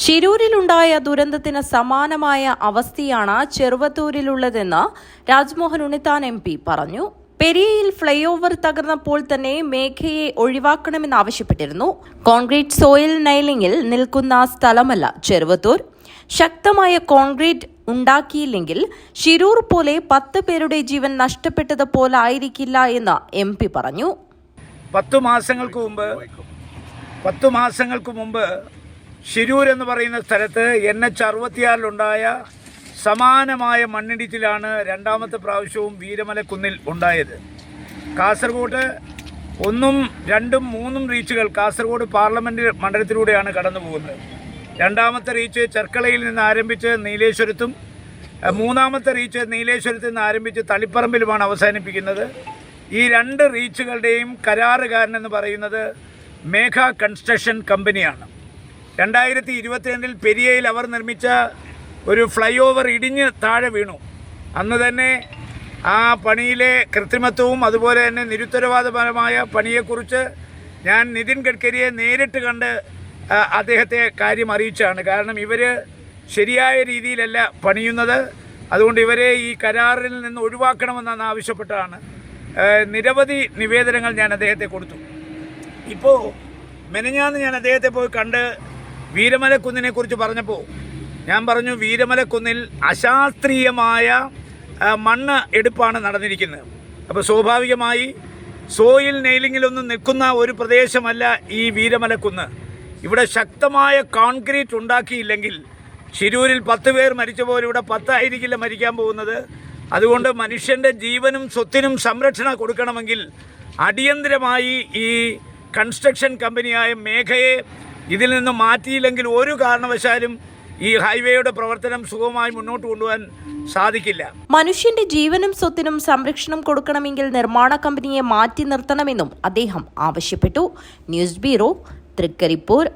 ശിരൂരിലുണ്ടായ ദുരന്തത്തിന് സമാനമായ അവസ്ഥയാണ് ചെറുവത്തൂരിലുള്ളതെന്ന് രാജ്മോഹൻ ഉണ്ണിത്താൻ എം പി പറഞ്ഞു. പെരിയയിൽ ഫ്ളൈ ഓവർ തകർന്നപ്പോൾ തന്നെ മേഘയെ ഒഴിവാക്കണമെന്നാവശ്യപ്പെട്ടിരുന്നു. കോൺക്രീറ്റ് സോയിൽ നൈലിംഗിൽ നിൽക്കുന്ന സ്ഥലമല്ല ചെറുവത്തൂർ. ശക്തമായ കോൺക്രീറ്റ് ഉണ്ടാക്കിയില്ലെങ്കിൽ ശിരൂർ പോലെ പത്ത് പേരുടെ ജീവൻ നഷ്ടപ്പെട്ടതുപോലെ ആയിരിക്കില്ല എന്ന് എം പി പറഞ്ഞു. പത്തു മാസങ്ങൾക്ക് മുമ്പ് പത്തു മാസങ്ങൾക്ക് മുമ്പ് ശിരൂർ എന്ന് പറയുന്ന സ്ഥലത്ത് എൻ എച്ച് അറുപത്തിയാറിലുണ്ടായ സമാനമായ മണ്ണിടിച്ചിലാണ് രണ്ടാമത്തെ പ്രാവശ്യവും വീരമലക്കുന്നിൽ ഉണ്ടായത്. കാസർഗോഡ് ഒന്നും രണ്ടും മൂന്നും റീച്ചുകൾ കാസർഗോഡ് പാർലമെന്റ് മണ്ഡലത്തിലൂടെയാണ് കടന്നു പോകുന്നത് രണ്ടാമത്തെ റീച്ച് ചെർക്കളയിൽ നിന്ന് ആരംഭിച്ച് നീലേശ്വരത്തും മൂന്നാമത്തെ റീച്ച് നീലേശ്വരത്ത് നിന്ന് ആരംഭിച്ച് തളിപ്പറമ്പിലുമാണ് അവസാനിപ്പിക്കുന്നത്. ഈ രണ്ട് റീച്ചുകളുടെയും കരാറുകാരനെന്ന് പറയുന്നത് മേഘ കൺസ്ട്രക്ഷൻ കമ്പനിയാണ്. രണ്ടായിരത്തി ഇരുപത്തിരണ്ടിൽ പെരിയയിൽ അവർ നിർമ്മിച്ച ഒരു ഫ്ലൈ ഓവർ ഇടിഞ്ഞ് താഴെ വീണു. അന്ന് തന്നെ ആ പണിയിലെ കൃത്രിമത്വവും അതുപോലെ തന്നെ നിരുത്തരവാദപരമായ പണിയെക്കുറിച്ച് ഞാൻ നിതിൻ ഗഡ്കരിയെ നേരിട്ട് കണ്ട് അദ്ദേഹത്തെ കാര്യം അറിയിച്ചാണ് കാരണം ഇവർ ശരിയായ രീതിയിലല്ല പണിയുന്നത്. അതുകൊണ്ട് ഇവരെ ഈ കരാറിൽ നിന്ന് ഒഴിവാക്കണമെന്നാണ് ആവശ്യപ്പെട്ടാണ് നിരവധി നിവേദനങ്ങൾ ഞാൻ അദ്ദേഹത്തെ കൊടുത്തു. ഇപ്പോൾ മെനഞ്ഞാന്ന് ഞാൻ അദ്ദേഹത്തെ പോയി കണ്ട് വീരമലക്കുന്നിനെ കുറിച്ച് പറഞ്ഞപ്പോൾ ഞാൻ പറഞ്ഞു വീരമലക്കുന്നിൽ അശാസ്ത്രീയമായ മണ്ണ് എടുപ്പാണ് നടന്നിരിക്കുന്നത്. അപ്പോൾ സ്വാഭാവികമായി സോയിൽ നെയിലിങ്ങിലൊന്നും നിൽക്കുന്ന ഒരു പ്രദേശമല്ല ഈ വീരമലക്കുന്ന്. ഇവിടെ ശക്തമായ കോൺക്രീറ്റ് ഉണ്ടാക്കിയില്ലെങ്കിൽ ശിരൂരിൽ പത്ത് പേർ മരിച്ച പോലെ ഇവിടെ പത്തായിരിക്കില്ല മരിക്കാൻ പോകുന്നത്. അതുകൊണ്ട് മനുഷ്യന്റെ ജീവനും സ്വത്തിനും സംരക്ഷണ കൊടുക്കണമെങ്കിൽ അടിയന്തിരമായി ഈ കൺസ്ട്രക്ഷൻ കമ്പനിയായ മേഘയെ ഇതിൽ നിന്ന് മാറ്റിയില്ലെങ്കിൽ ഒരു കാരണവശാലും ഈ ഹൈവേയുടെ പ്രവർത്തനം സുഗമമായി മുന്നോട്ട് കൊണ്ടുപോകാൻ സാധിക്കില്ല. മനുഷ്യന്റെ ജീവനും സ്വത്തിനും സംരക്ഷണം കൊടുക്കണമെങ്കിൽ നിർമ്മാണ കമ്പനിയെ മാറ്റി നിർത്തണമെന്നും അദ്ദേഹം ആവശ്യപ്പെട്ടു. News bureau Thrikaripur.